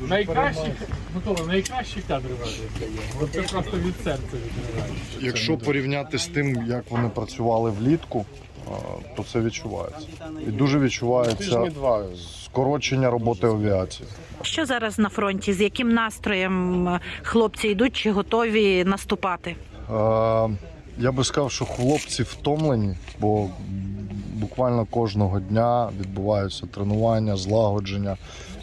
Найкращі, Микола, найкращі кадри ради. Це просто від серця відривається. Якщо порівняти з тим, як вони працювали влітку, а, то це відчувається. І дуже відчувається скорочення роботи авіації. Що зараз на фронті? З яким настроєм е, хлопці йдуть чи готові наступати? Е, Я би сказав, що хлопці втомлені, бо буквально кожного дня відбуваються тренування, злагодження,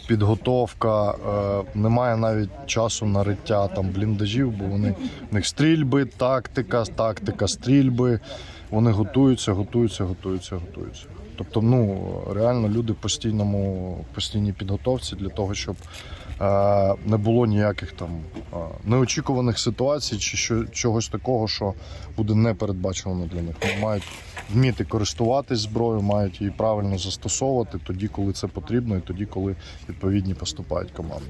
підготовка. Е, Немає навіть часу на риття там бліндажів, бо вони в них стрільби, тактика, тактика, стрільби. Вони готуються, готуються, готуються, готуються. Тобто, ну реально люди в постійному постійній підготовці для того, щоб е, не було ніяких там е, неочікуваних ситуацій чи що, чогось такого, що буде непередбачено для них. Вони мають вміти користуватись зброєю, мають її правильно застосовувати тоді, коли це потрібно, і тоді, коли відповідні поступають команди.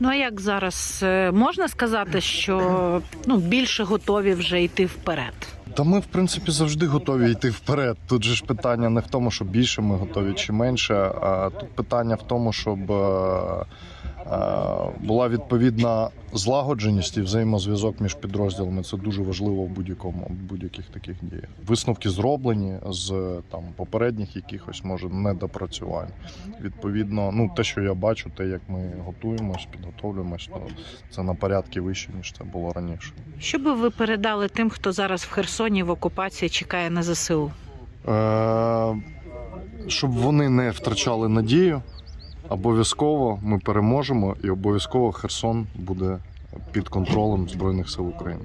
Ну а як зараз е, можна сказати, що ну більше готові вже йти вперед? Та ми, в принципі, завжди готові йти вперед. Тут же ж питання не в тому, що більше ми готові чи менше. А тут питання в тому, щоб е, була відповідна злагодженість і взаємозв'язок між підрозділами. Це дуже важливо в будь-якому в будь-яких таких діях. Висновки зроблені з там попередніх якихось може недопрацювань. Відповідно, ну те, що я бачу, те, як ми готуємось, підготовлюємось, то це на порядки вище ніж це було раніше. Що би ви передали тим, хто зараз в Херсоні в окупації чекає на ЗСУ? Е, щоб вони не втрачали надію. Обов'язково ми переможемо, і обов'язково Херсон буде під контролем Збройних сил України.